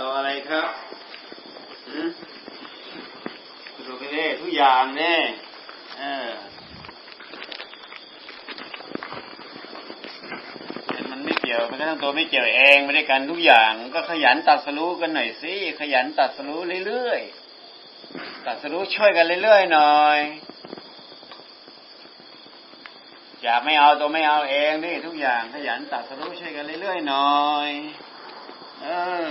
รออะไรครับหืมดูไปเลยทุกอย่างเนี่ยเออมันไม่เกี่ยวมันก็ต้องตัวไม่เกี่ยวเองไม่ได้กันทุกอย่าง ก็ขยันตัดสรู้กันหน่อยสิขยันตัดสรู้เรื่อยๆตัดสรู้ช่วยกันเรื่อยๆหน่อยอยากไม่เอาตัวไม่เอาเองนี่ทุกอย่างขยันตัดสรู้ช่วยกันเรื่อยๆหน่อย เออ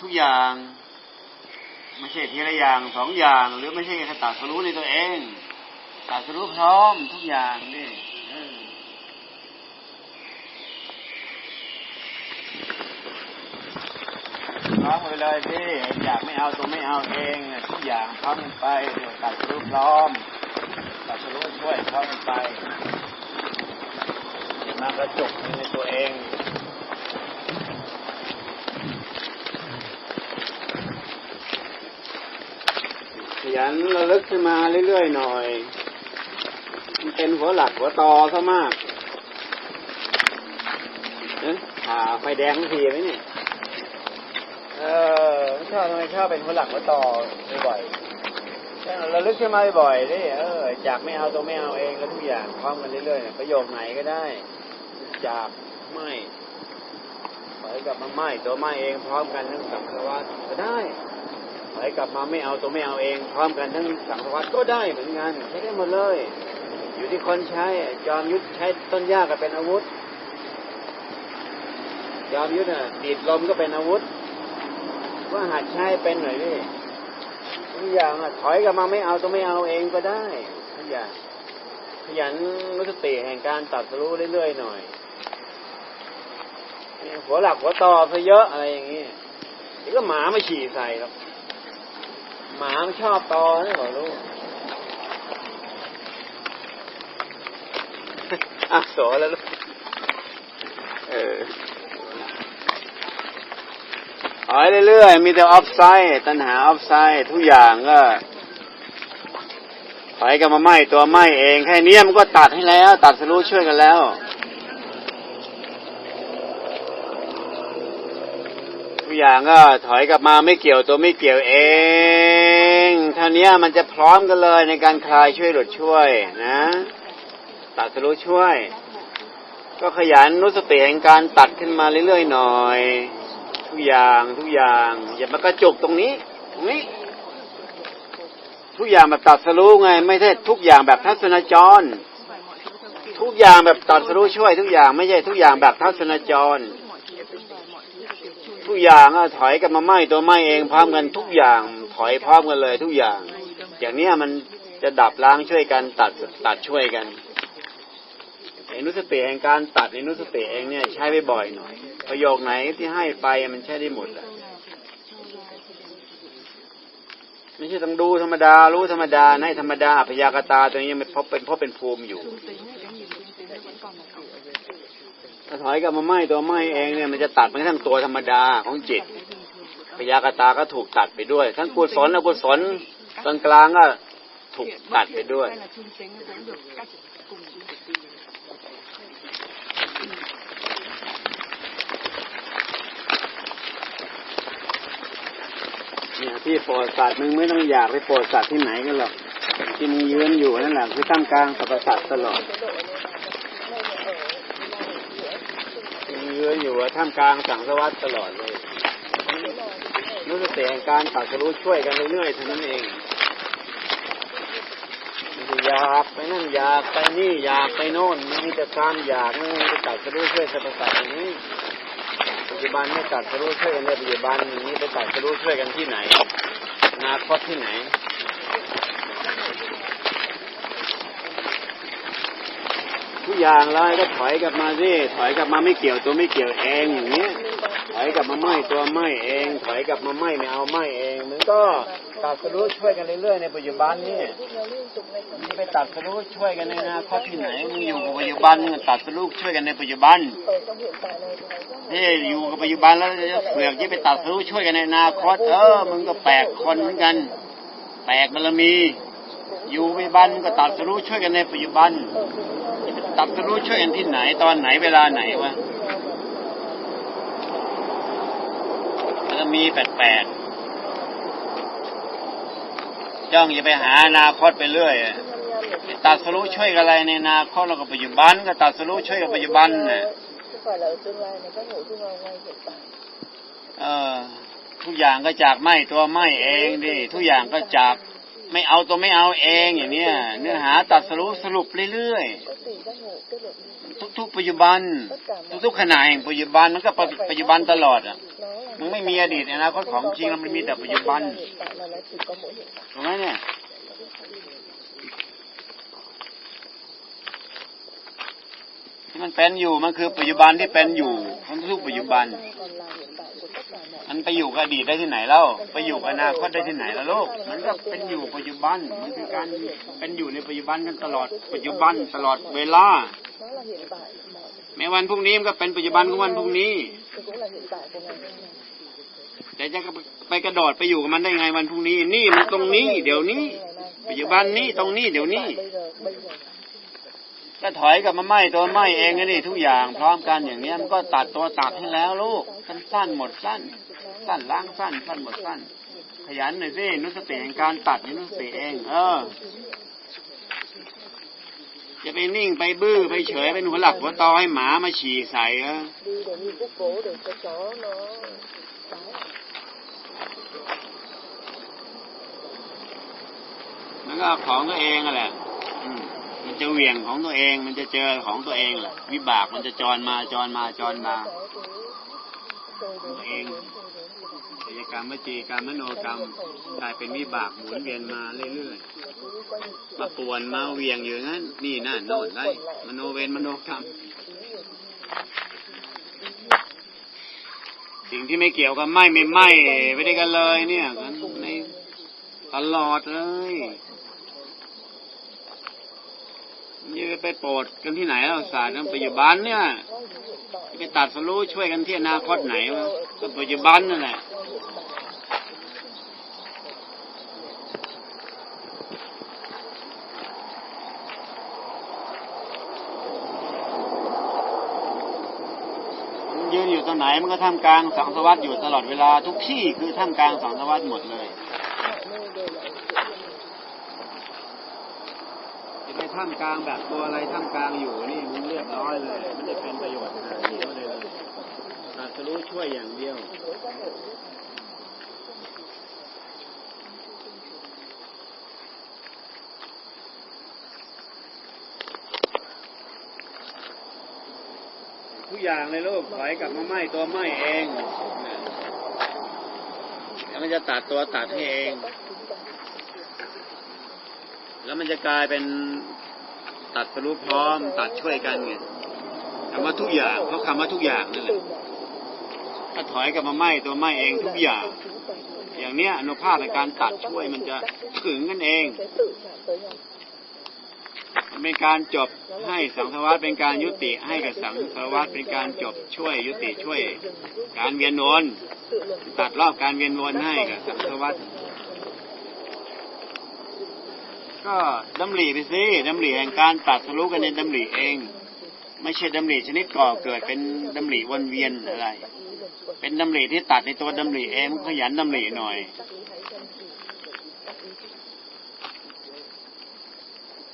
ทุกอย่าง ไม่ใช่ทีละอย่างสองอย่าง หรือไม่ใช่แค่ตัดสรู้ในตัวเองตัดสรู้พร้อมทุกอย่างนี่พร้อมไปเลยสิอยากไม่เอาตัวไม่เอาเองทุกอย่างพร้อมไปตัดสรู้พร้อมตัดสรู้ช่วยพร้อมไปมากระจุกในตัวเอง ข ยันระลึกขึ้นมาเรื่อยๆหน่อยมันเป็นหัวหลักหัวตอซะมากเอ๊ะผ่าไฟแดงทีไหมเนี่ยเออชอบทำไมชอบเป็นหัวหลักหัวตอบ่อยๆระลึกขึ้นมาบ่อยๆดิเออจากไม่เอาตัวไม่เอาเองแล้วทุกอย่างพร้อมกันเรื่อยๆเนี่ยประโยคไหนก็ได้ จากไม่ถอยกลับมาไม่ตัวไม่เองพร้อมกันทั้งสังสารวัฏก็ได้ ถอยกลับมาไม่เอาตัวไม่เอาเอง พร้อมกันทั้งสังสารวัฏก็ได้เหมือนกันใช้ได้หมดเลย อยู่ที่คนใช้จอมยุทธใช้ต้นหญ้าก็เป็นอาวุธ จอมยุทธอะดีดลมก็เป็นอาวุธว่าหัดใช้เป็นหน่อยพี่ทุกอย่างอะถอยกลับมาไม่เอาตัวไม่เอาเองก็ได้ทุกอย่างขยันรู้สติแห่งการตัดรู้เรื่อยๆหน่อยเนี่ยหัวหลักหัวต่อซะเยอะอะไรอย่างนี้เดี๋ยวก็หมามาฉี่ใส่หรอก หมามันชอบตอนี่บอกลูกอะสอแล้วลูกเออถอยเรื่อยๆ มีแต่ออฟไซด์ตัณหาออฟไซด์ทุกอย่างก็ถอยกันมาไหมตัวไหมเอง แค่นี้มันก็ตัดให้แล้ว ตัดสรู้ช่วยกันแล้ว กอย่างก็ถอยกลับมาไม่เกี่ยวตัวไม่เกี่ยวเองเท่านี้มันจะพร้อมกันเลยในการคลายช่วยหลุดช่วยนะตัดสรู้ช่วย ก็ขยันรู้สติแห่งการตัดขึ้นมาเรื่อยๆหน่อย ทุกอย่างทุกอย่างอย่ามากระจุกตรงนี้ตรงนี้ทุกอย่างแบบตัดสรู้ไง ไม่ใช่ทุกอย่างแบบทัศนจร ทุกอย่างแบบตัดสรู้ช่วย ทุกอย่างไม่ใช่ทุกอย่างแบบทัศนจร ทุกอย่างอะถอยกันมาไหมตัวไหมเองพร้อมกันทุกอย่าง ถอยพร้อมกันเลยทุกอย่าง อย่างเนี้ยมันจะดับล้างช่วยกันตัดตัดช่วยกันอนุสติแห่งการตัดอนุสติเองเนี่ยใช้ไปบ่อยหน่อย ประโยคไหนที่ให้ไปมันใช้ได้หมดอะไม่ใช่ต้องดูธรรมดารู้ธรรมดาให้ธรรมดาพยากตาตัวนี้มันเพราะเป็นเพราะเป็นภูมิอยู่ ถ้าถอยกลับมาไหมตัวไหมเองเนี่ยมันจะตัดมันทั้งตัวธรรมดาของจิตพยากตาก็ถูกตัดไปด้วย ทั้งกุศลอกุศลกลางกลางก็ถูกตัดไปด้วยเนี่ยที่โปรดสัตว์มึงไม่ต้องอยากไปโปรดสัตว์ที่ไหนกันหรอกที่มึงยืนอยู่นั่นแหละคือตั้งกลางสรรพสัตว์ตลอด เยื้ออยู่ท่ามกลางสังสวัสดตลอดเลยรู้สติแห่งการตัดสรู้ช่วยกันเรื่อยๆเท่านั้นเองอยากไปนั่นอยากไปนี่อยากไปโน่นไม่มีแต่การอยากไม่มีแต่ตัดสรู้ช่วยสรรพสัตว์อย่างนี้ปัจจุบันไม่ตัดสรู้ช่วยกันในปัจจุบันนี้ไปตัดสรู้ช่วยกันที่ไหนอนาคตที่ไหน ทุกอย่างเลยก็ถอยกลับมาสิถอยกลับมาไม่เกี่ยวตัวไม่เกี่ยวเองอย่างนี้ถอยกลับมาไหมตัวไหมเอง ถอยกลับมาไหมไม่เอาไหมเองมันก็ตัดสรู้ช่วยกันเรื่อยๆในปัจจุบันนี่มันจะไปตัดสรู้ช่วยกันในอนาคตที่ไหนมึงอยู่กับปัจจุบันมึงตัดสรู้ช่วยกันในปัจจุบันเฮ้ยอยู่กับปัจจุบันแล้วจะเสือกที่ไปตัดสรู้ช่วยกันในอนาคตเออมึงก็แปลกคนเหมือนกันแปลกบารมี อยู่ปัจจุบันมึงก็ตัดสรู้ช่วยกันในปัจจุบัน ตัดสรู้ช่วยกันที่ไหน ตอนไหนเวลาไหนวะเออมีแปดแปดย่องจะไปหานาคตไปเรื่อยตัดสรู้ช่วยอะไรในนาคตเราก็ปัจจุบัน ก็ตัดสรู้ช่วยกับปัจจุบันน่ยทุกอย่างก็จากไม่ตัวไม่เองดิทุกอย่างก็จาก ไม่เอาตัวไม่เอาเองอย่างเนี้ยเนื้อหาตัดสรุปสรุปเรื่อย Các tỷ giác ngộ kết luận đi. ๆทุกๆปัจจุบัน ทุกๆขณะแห่งปัจจุบันมันก็ปัจจุบันตลอดอะมันไม่มีอดีตอนาคตของจริงแล้วมันมีแต่ปัจจุบันถูกไหมเนี่ย มันเป็นอยู่มันคือปัจจุบันที่เป็นอยู่ของทุกปัจจุบัน มันไปอยู่กับอดีตได้ที่ไหนเล่าไปอยู่อนาคตได้ที่ไหนล่ะลูกมันก็เป็นอยู่ปัจจุบันมันคือการเป็นอยู่ในปัจจุบันกันตลอดปัจจุบันตลอดเวลาแม้วันพรุ่งนี้มันก็เป็นปัจจุบันของวันพรุ่งนี้แต่จะไปกระโดดไปอยู่กับมันได้ไงวันพรุ่งนี้ นี่มันตรงนี้ เดี๋ยวนี้ ปัจจุบันนี้ตรงนี้เดี๋ยวนี้ ก็ถอยกลับมาไหม้ตัวไหม้เองนี่ทุกอย่างพร้อมกันอย่างเนี้ยมันก็ตัดตัวตัดให้แล้วลูกสั้นสั้นหมดสั้น สั้นล้างสั้น สั้นหมดสั้น ขยันหน่อยสินุสติแห่งการตัดนี่นุสติเอง เออจะไปนิ่งไปบื้อไปเฉยเป็นหัวหลักหัวตอให้หมามาฉี่ใส่เออมันก็ของตัวเองอะแหละ จะเหวี่ยงของตัวเอง มันจะเจอของตัวเองแหละวิบากมันจะจรมาจรมาจรมาตัวเองกิจกรรมวจีกรรมมโนกรรมกลายเป็นวิบากหมุนเวียนมาเรื่อยๆมาปวนมาเหวียงอยู่งั้น นี่นั่นโน่นไรมโนเวรมโนกรรม สิ่งที่ไม่เกี่ยวกับไม่ไม่ไม่ไปได้วยกันเลย เนี่ยกันในตลอดเลยนี่ ไปโปรดกันที่ไหนแล้วศาสตร์ปัจจุบันเนี่ยไปตัดสรู้ช่วยกันที่อนาคตไหนวะก็ปัจจุบันนั่นแหละยืนอยู่ตรงไหนมันก็ท่ามกลางสังสวัสดิ์อยู่ตลอดเวลาทุกที่คือท่ามกลางสังสวัสดิ์หมดเลย จะไป ท่ามกลางแบบตัวอะไรท่ามกลางอยู่นี่มันเรียบร้อยเลยมันจะเป็นประโยชน์หาเดียวเลยตรัดสรู้ช่วยอย่างเดียวทุกอย่างเลยลูกถอยกลับมาไหม้ตัวไหม้เองแล้วมันจะตัดตัวตัดให้เอง แล้วมันจะกลายเป็น ตัดสรุปพร้อม ตัดช่วยกันไงคำว่าทุกอย่างเพราะคำว่าทุกอย่างนั่นแหละถ้าถอยกลับมาไหมตัวไหมเองทุกอย่าง อย่างเนี้ยอนุภาพในการตัดช่วยมันจะถึงกันเองเป็นการจบให้สังสารวัฏเป็นการยุติให้กับสังสารวัฏเป็นการจบช่วยยุติช่วย การเวียนวนตัดรอบการเวียนวนให้กับสังสารวัฏ ก็ดำริไปสิดำริแห่งการตัดทะลุกันในดำริเอง ไม่ใช่ดำริชนิดก่อเกิดเป็นดำริวนเวียนอะไร เป็นดำริที่ตัดในตัวดำริเองขยันดำริหน่อย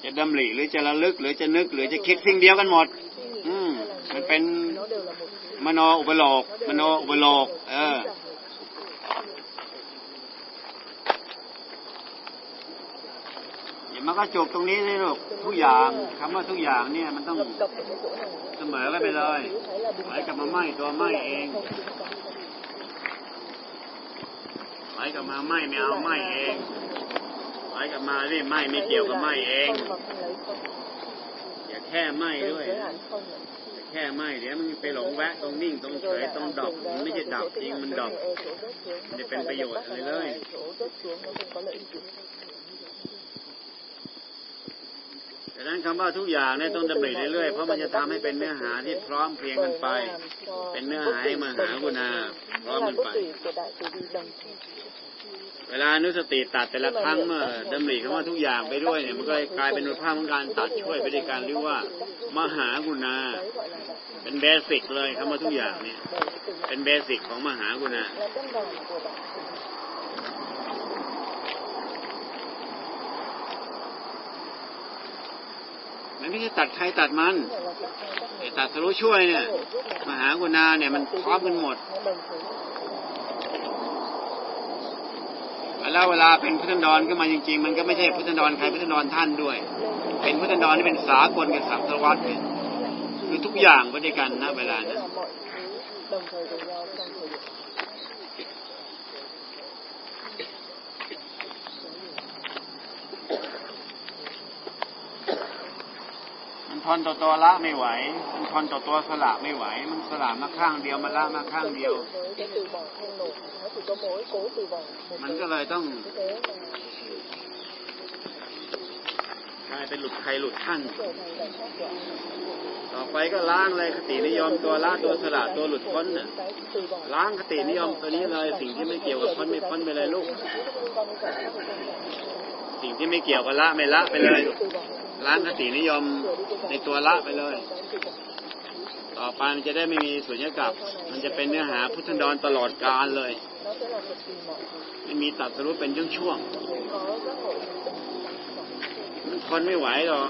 จะดำริหรือจะระลึก หรือจะนึก หรือจะคิดสิ่งเดียวกันหมด อืมมันเป็นมโนอุปโลกมโนอุปโลก เออ อย่า มาก็จบตรงนี้เลยลูกทุกอย่างคำว่าทุกอย่างเนี่ยมันต้องเสมอกันไปเลย thấy là ถอยกับมาไหมตัวไหมเอง không chịu chạm ถอยกับมาไหมไม่เอาไหมเองถอยกับมานี่ไหมไม่เกี่ยวกับไหมเองอย่าแค่ไหมด้วยอย่าแค่ไหม้เดี๋ยวมันไปหลงแวะตรงนิ่งตรงเฉยตรงดอกมันไม่ใช่ดับจริงมันดอก Ở chỗ rớt xuống, nó Để không เป็นประโยชน์อะไรเลย ดังนั้นคำว่าทุกอย่างเนี่ยต้องดำริเรื่อยๆ เพราะมันจะทำให้เป็นเนื้อหาที่พร้อมเพรียงกันไป เป็นเนื้อหาให้มหากุณาพร้อม là กัน bức ไป tùy của đại từ bi đồng เวลานุสติตัดแต่ละครั้งเมื่อดำริคำว่าทุกอย่างไปด้วยเนี่ย มันก็เลยกลายเป็นรูปภาพของการตัดช่วยไปด้วยการเรียกว่า มหากุณา đấy gọi là đại เป็นเบสิกเลยคำว่าทุกอย่างเนี่ย เป็นเบสิกของมหากุณา มันไม่ใช่ตัดใครตัดมันไอ้ตัดสรู้ช่วยเนี่ย มหากุณาเนี่ยมันพร้อมกันหมดแล้วเวลาเป็นพุทธนดรขึ้นมาจริง ๆ มันก็ไม่ใช่พุทธนดรใครพุทธนดรท่านด้วย เป็นพุทธนดรที่เป็นสากลกับสังสารวัตรเนี่ยคือทุกอย่างไปด้วยกันนะเวลานั้น ทนต่อตัวละไม่ไหว มันทนต่อตัวสละไม่ไหว มันสละมาข้างเดียวมันละมาข้างเดียว มันก็เลยต้องกลายเป็นหลุดใครหลุดท่าน ต่อไปก็ล้างเลยคตินิยมตัวละตัวสละตัวหลุดพ้นน่ะ ล้างคตินิยมตัวนี้เลยสิ่งที่ไม่เกี่ยวกับพ้นไม่พ้นไปเลยลูก สิ่งที่ไม่เกี่ยวกับละไม่ละไปเลยล้างคตินิยม ในตัวละไปเลย ต่อไปมันจะได้ไม่มีสุญญากาศมันจะเป็นเนื้อหาพุทธนดรตลอดกาลเลย ไม่มีตัดสรู้เป็นช่วง có giác ngộ ๆมันทนไม่ไหวหรอก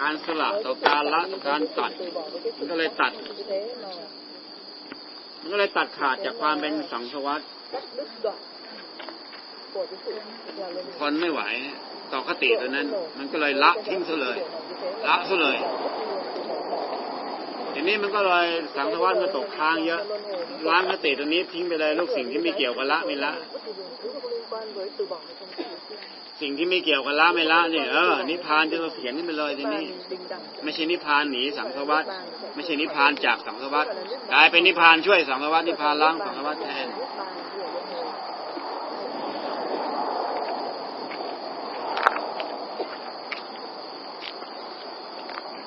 การสละต่อการละการตัด มันก็เลยตัด มันก็เลยตัดขาดจากความเป็นสังสวัต cắt đứt đoạn của cái sự là luân ทนไม่ไหวต่อค ติตัวนั้น มันก็เลยละทิ้งซะเลย ละซะเลยทีนี้มันก็เลยสังสวัตมันตกค้างเยอะล้างคติตัวนี้ทิ้งไปเลยลูกสิ่งที่ไม่เกี่ยวกับละไม่ละ bất kỳ điều thứ không liên quan với từ bỏ trong sự สิ่งที่ไม่เกี่ยวกับละไม่ละเนี่ยเออนิพพานจะเขียนขึ้นไปเลยทีนี้ bình đẳng ไม่ใช่นิพพานหนีสังสวัตไม่ใช่นิพพานจากสังสวัตกลายเป็นนิพพานช่วยสังสวัตนิพพานล้างสังสวัตแทน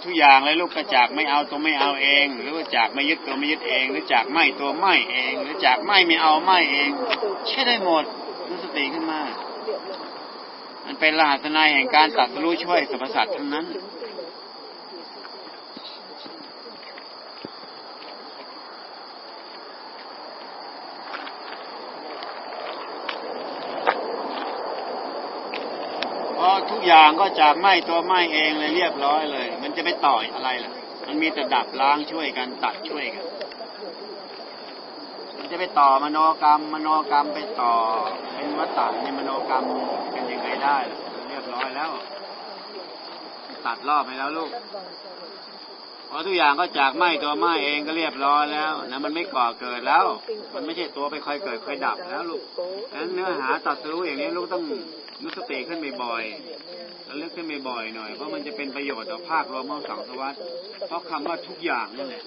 ทุกอย่างเลยลูกกระจากไม่เอาตัวไม่เอาเอง หรือว่าจากไม่ยึดตัวไม่ยึดเอง หรือจากไม่ตัวไม่เอง หรือจากไม่ไม่เอาไม่เองใช่ได้หมดรู้สติขึ้นมามันเป็นรหัสนายแห่งการตัดสู้ช่วยสรรพสัตว์ทั้งนั้น เพราะ ทุกอย่างก็จากไม่ตัวไหม่เองเลยเรียบร้อยเลย มันจะไปต่อยอะไรล่ะ มันมีแต่ดับล้างช่วยกันตัดช่วยกัน มันจะไปต่อมโนกรรม มโนกรรมไปต่อ เป็นวัตตะในมโนกรรมเป็นยังไงได้เรียบร้อยแล้ว ตัดรอบไปแล้วลูกเพราะทุกอย่างก็จากไหม่ตัวไหม่เองก็เรียบร้อยแล้วนะมันไม่ก่อเกิดแล้ว มันไม่ใช่ตัวไปคอยเกิดคอยดับแล้วลูกดังนั้นเนื้อหาตัดสู้อย่างนี้ลูกต้อง นึกสติขึ้นบ่อยๆแล้วเลือกขึ้นบ่อยๆหน่อย เพราะมันจะเป็นประโยชน์ต่อภาครวมของสังสวัสดิ์เพราะคำว่าทุกอย่างนั่นแหละ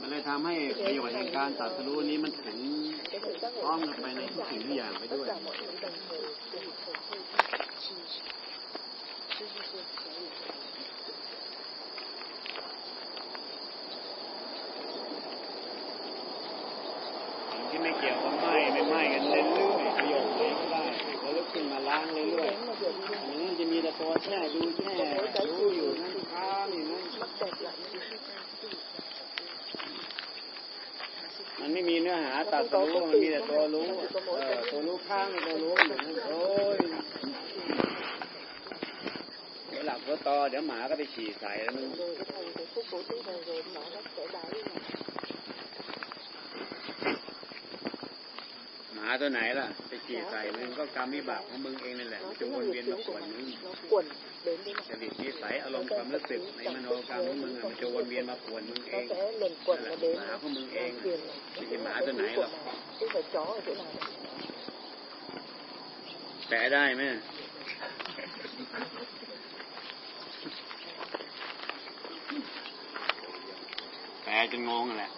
มันเลยทำให้ประโยชน์แห่งการตัดสู้นี้มันถึงอ้อมกันไปในทุกสิ่งทุกอย่างไปด้วย สิ่งที่ไม่เกี่ยวกับไหม้ไม่ไหม้กันเรื่อยๆประโยชน์ไหนก็ได้แล้วลุกขึ้นมาล้างเรื่อยๆอย่าง นั้นจะมีแต่ตัวแช่ดูแช่รู้อยู่นั่นค้างอยู่นั่นมันไม่มีเนื้อหาตัดตัวรู้มันมีแต่ตัวรู้ตัวรู้ข้างตัวรู้อยู่นั่นโอ้ยเดี๋ยวหลับหัวตอเดี๋ยวหมาก็ไปฉี่ใส่แล้วมึงหมาตัวไหนล่ะ ไปฉี่ใส่มึงก็กรรมวิบากของมึงเองนั่นแหละมันจะวนเวียนมาป่วด nó มึงจริตนิสัยอารมณ์ความรู้สึกในมโนกรรมของมึงมันจะวนเวียนมาปวดมึงเอง sẽ luẩn quẩn nó đến หมาของมึงเองไม่ใช่หมาตัวไหนหรอกแปะได้ไหมแปลจนงงแหละ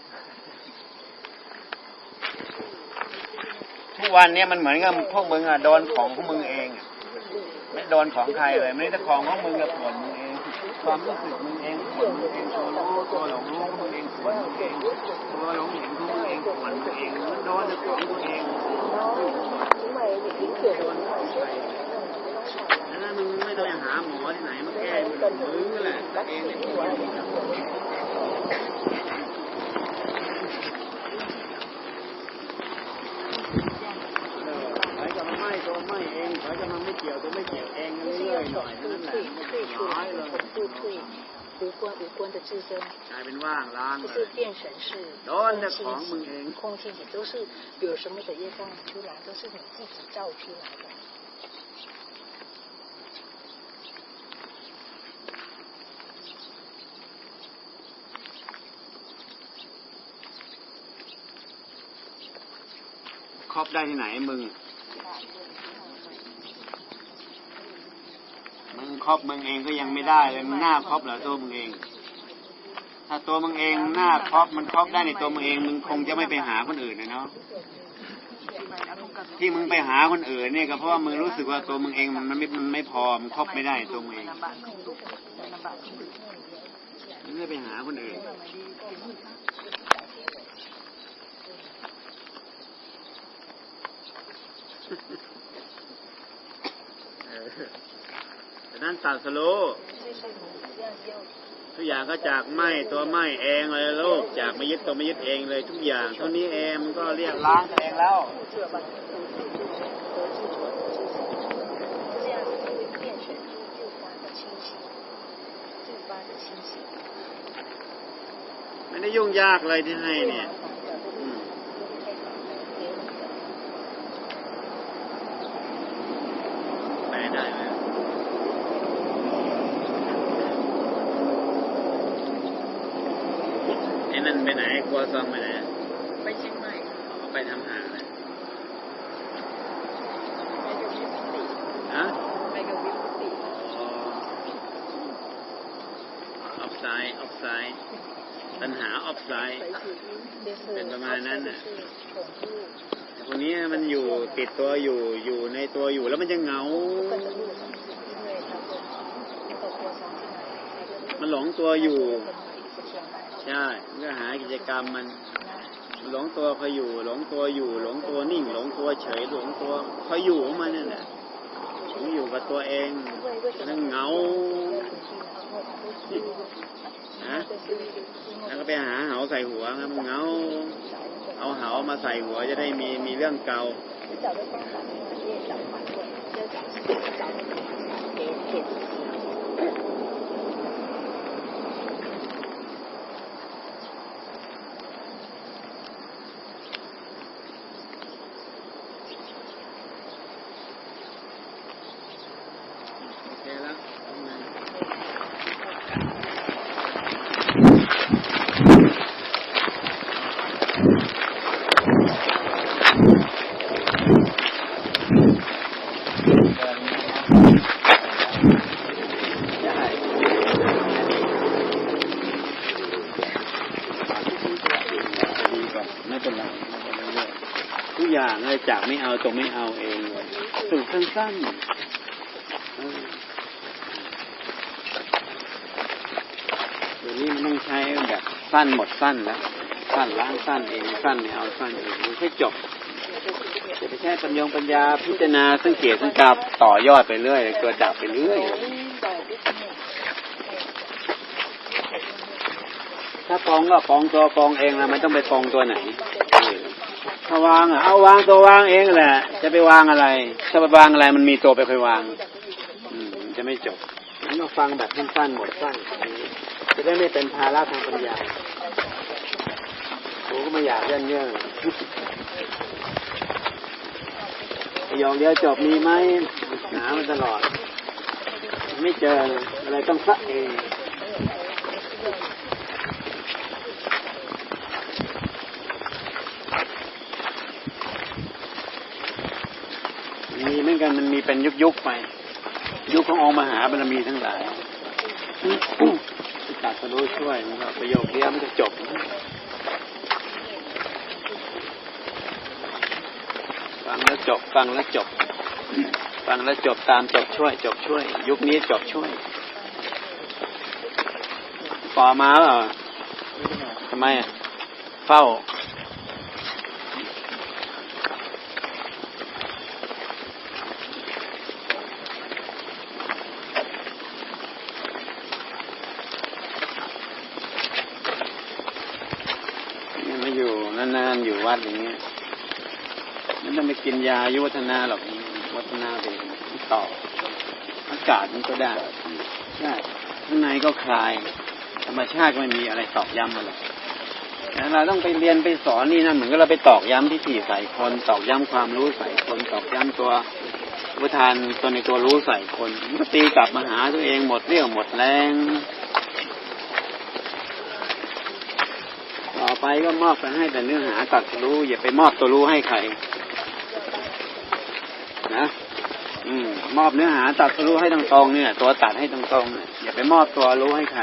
ทุก วันเนี้ยมันเหมือนกับพวกมึงอะโดนของของมึงเองไม่โดนของใครเลยไม่ได้แต่ของของมึงกับปวดมึงเองความรู้สึกมึงเองปวดมึงเองตัวรู้ตัวหลงรู้มึงเองปวดมึงเองตัวหลงเห็นมึงเองปวดมึงเองมันโดนแต่ของตัวเองนั่นมึงไม่ต้องไปหาหมอที่ไหนมาแก้มึงมึงแหละตัวเองเนี่ย 无关无关的自身， กลายเป็นว่างล้าง 就 เล 是 ย 变成是 โดนแต่ของมึงเอง 空气体，都是有什么的业障出来，都是你自己造出来的。 ครอบได้ที่ไหนมึง ครอบมึงเองก็ยังไม่ได้เลยมึงหน้าครอบเหรอตัวมึงเอง ถ้าตัวมึงเองหน้าครอบมันครอบได้ในตัวมึงเองมึงคงจะไม่ไปหาคนอื่นนะเนาะที่มึงไปหาคนอื่นเนี่ยก็เพราะว่ามึงรู้สึกว่าตัวมึงเองมันไม่มันไม่พอมันครอบไม่ได้ตัวมึงเองมึงไม่ไปหาคนอื่นเออ นั้นตัดสโลทุกอย่างก็จากไหมตัวไหมเองเลยโลกจากไม่ยึดตัวไม่ยึดเองเลยทุกอย่างเท่านี้เองมันก็เรียกล้างเองแล้วไม่ได้ยุ่งยากเลยที่ให้เนี่ย วซองไปไหนไปเชียงใหม่เอาไปทำหาเลยไปกับวิสติฮะไปกับวิสติอ๋อออฟไซด์ออฟไซด์ปัญหาออฟไซด์เป็นประมาณนั้นน่ะพวกนี้มันอยู่ติดตัวอยู่อยู่ในตัวอยู่แล้วมันจะเหงา มันหลงตัวอยู่ ใช่มันก็หากิจกรรมมัน หลงตัวคอยอยู่ หลงตัวอยู่ หลงตัวนิ่ง หลงตัวเฉย หลงตัวคอยอยู่ของมันนั่นแหละหลงอยู่กับตัวเองแล้วเงาฮะแล้วก็ไปหาเหาใส่หัวนะมันเงาเอาเหามาใส่หัวจะได้มีมีเรื่องเก่าโอเคแล้วทำไงดีก่อนไม่เป็นไรทุกอย่างเลย จากไม่เอาตรงไม่เอาเองสูตรสั้นๆเดี๋ยวนี้มันต้องใช้แบบสั้นหมดสั้นแล้วสั้นล้างสั้นเองสั้นไม่เอาสั้นเองมันแค่จบจะไปใช้ปัญญงปัญญาพิจารณาสังเกตสังกาต่อยอดไปเรื่อยเกิดดับไปเรื่อยถ้าปองก็ปองตัวปองเองนะไม่ต้องไปปองตัวไหน ถ้าวางเอาวางตัววางเองแหละ จะไปวางอะไร ถ้าไปวางอะไร มันมีตัวไปคอยวางอจะไม่จบงั้นเราฟังแบบสั้นๆหมดสั้นจะได้ไม่เป็นภาระทางปัญญาผมก็ไม่อยากเรื่อเรื่อะโยคเดียวจบมีไหมหามันตลอด ไม่เจออะไรต้องซักเอง มี เหมือนกันมันมีเป็นยุคยุคๆไป ยุคขององค์มหาบารมีทั้งหลายตัดสรู้ช่วยมันก็ประโยคเดียวมันก็จบฟังแล้วจบฟังแล้วจบ ฟังแล้วจบตามจบช่วย จบช่วย ยุคนี้จบช่วยปอมาเปล่าทำไมอะเฝ้า นานๆอยู่ วัดอย่างเงี้ยไม่ต้องไปกินยายุวัฒนาหรอกวัฒนาไปต่อ อากาศมันก็ได้ใช่ข้างในก็คลาย ธรรมชาติก็ไม่มีอะไรตอกย้ำมาหรอกเราต้องไปเรียนไปสอนนี่นะเหมือนกับเราไปตอกย้ำที่ถี่ใส่คนตอกย้ำความรู้ใส่คนตอกย้ำตัววุทานตัวในตัวรู้ใส่คนมันก็ตีกลับมาหาตัวเองหมดเรี่ยวหมดแรง ต่อ ไปก็มอบไปให้แต่เนื้อหาตัดรู้ อย่าไปมอบตัวรู้ให้ใครนะอืม มอบเนื้อหาตัดรู้ให้ตรงๆเนี่ย ตัวตัดให้ตรงๆเนี่ยอย่าไปมอบตัวรู้ให้ใคร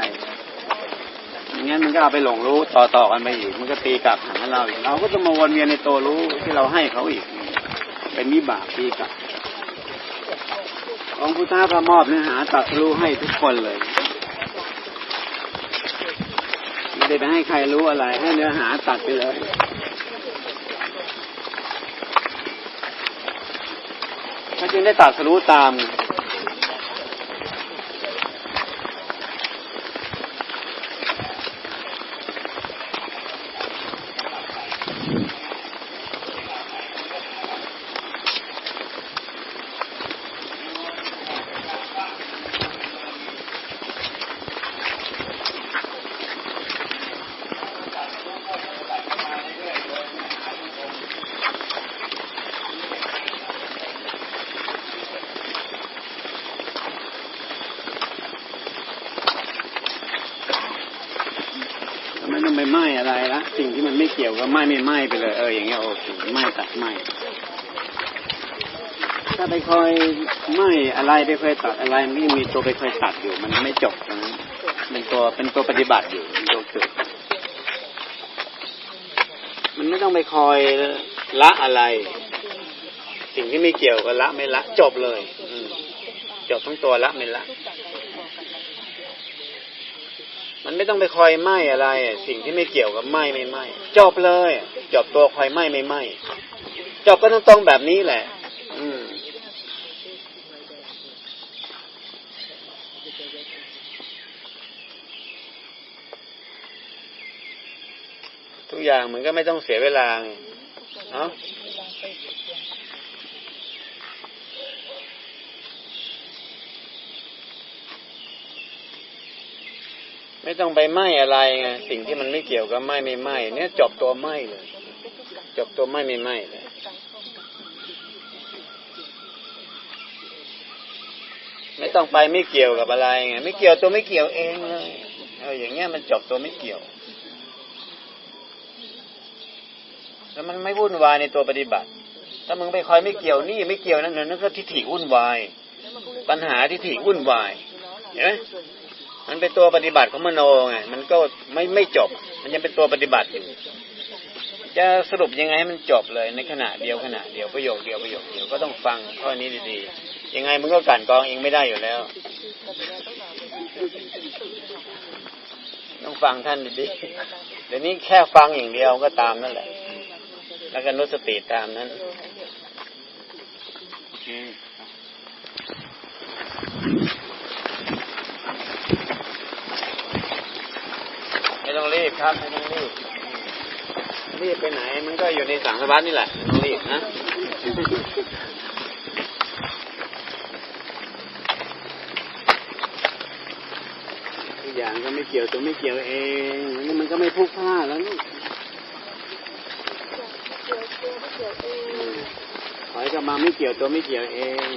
อย่างงั้นมันก็เอาไปหลงรู้ต่อๆกันไปอีก มันก็ตีกลับหาเราอีกเราก็ต้องมาวนเวียนในตัวรู้ที่เราให้เขาอีก เป็นมิบาตีกลับองค์พุทธะก็มอบเนื้อหาตัดรู้ให้ทุกคนเลย ได้ไปให้ใครรู้อะไร ให้เนื้อหาตัดไปเลยเขาจึงได้ตัดสรู้ตาม ไม่ไปไหม้อะไรละสิ่งที่มันไม่เกี่ยวก็ไหม้ไม่ไหม้ไปเลยเอออย่างเงี้ยโอเคไหม้ตัดไหม้ถ้าไปคอยไหม้อะไรไปคอยตัดอะไรมันยังมีตัวไปคอยตัดอยู่ มันไม่จบนั้นเป็นตัวเป็นตัวปฏิบัติอยู่เป็นตัวเกิดมันไม่ต้องไปคอยละอะไร สิ่งที่ไม่เกี่ยวกับละไม่ละ จบเลย อืจบทั้งตัวละไม่ละ มันไม่ต้องไปคอยไหมอะไรสิ่งที่ไม่เกี่ยวกับไหมไม่ไหมจบเลยจบตัวคอยไหมไม่ไหมจบก็ต้องตรงแบบนี้แหละ อืมทุกอย่างมันก็ไม่ต้องเสียเวลาไงเนาะ ไม่ต้องไปไหม้อะไรไงสิ่งที่มันไม่เกี่ยวกับไหม้ไม่ไหม้เนี่ยจบตัวไหม้เลย จบตัวไหม้ไม่ไหม้เลยไม่ต้องไปไม่เกี่ยวกับอะไรไงไม่เกี่ยวตัวไม่เกี่ยวเองเลยเอออย่างเงี้ยมันจบตัวไม่เกี่ยว แล้วมันไม่วุ่นวายในตัวปฏิบัติ ถ้ามึงไปคอยไม่เกี่ยวนี่ไม่เกี่ยวนั่นนั่นก็ทิฏฐิวุ่นวาย ปัญหาทิฏฐิวุ่นวายเห็นไหม มันเป็นตัวปฏิบัติของมโนไงมันก็ไม่ไม่จบ มันยังเป็นตัวปฏิบัติอยู่จะสรุปยังไงให้มันจบเลยในขณะเดียวขณะเดียวประโยคเดียวประโยคเดียวก็ต้องฟังข้อนี้ดีๆยังไงมึงก็กลั่นกรองเองไม่ได้อยู่แล้ว ต้องฟังท่านดีๆเดี๋ยวนี้แค่ฟังอย่างเดียวก็ตามนั่นแหละ แล้วก็นุสติตามนั้นโอเคไม่ ต้องรีบครับไม่ต้องรีบ รีบไปไหน มันก็อยู่ในสังสารวัตนี่แหละต้องรีบนะทุกอย่างก็ไม่เกี่ยวตัวไม่เกี่ยวเองนี่มันก็ไม่พุกพลาดแล้วนี่อืมถอ ยกลับมาไม่เกี่ยวตัวไม่เกี่ยวเอง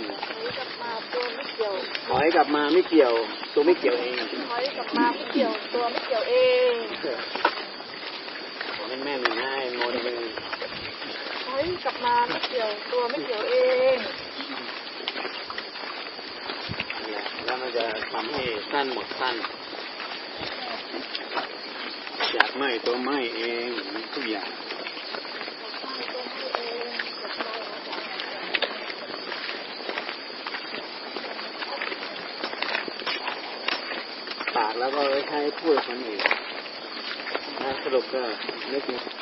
ถอยกลับมาไม่เกี่ยวตัวไม่เกี่ยวเองถอยกลับมาไม่เกี่ยวตัวไม่เกี่ยวเองขอให้แม่นง่ายงนเลยถอยกลับมาไม่เกี่ยวตัวไม่เกี่ยวเองนั่นแหละแล้วมันจะทำให้สั้นหมดสั้นอยากไหมตัวไหมเองทุกอย่าง ปากแล้วก็ไว้ใช้พูดคนอื่นนะสรุปก็นึกถึง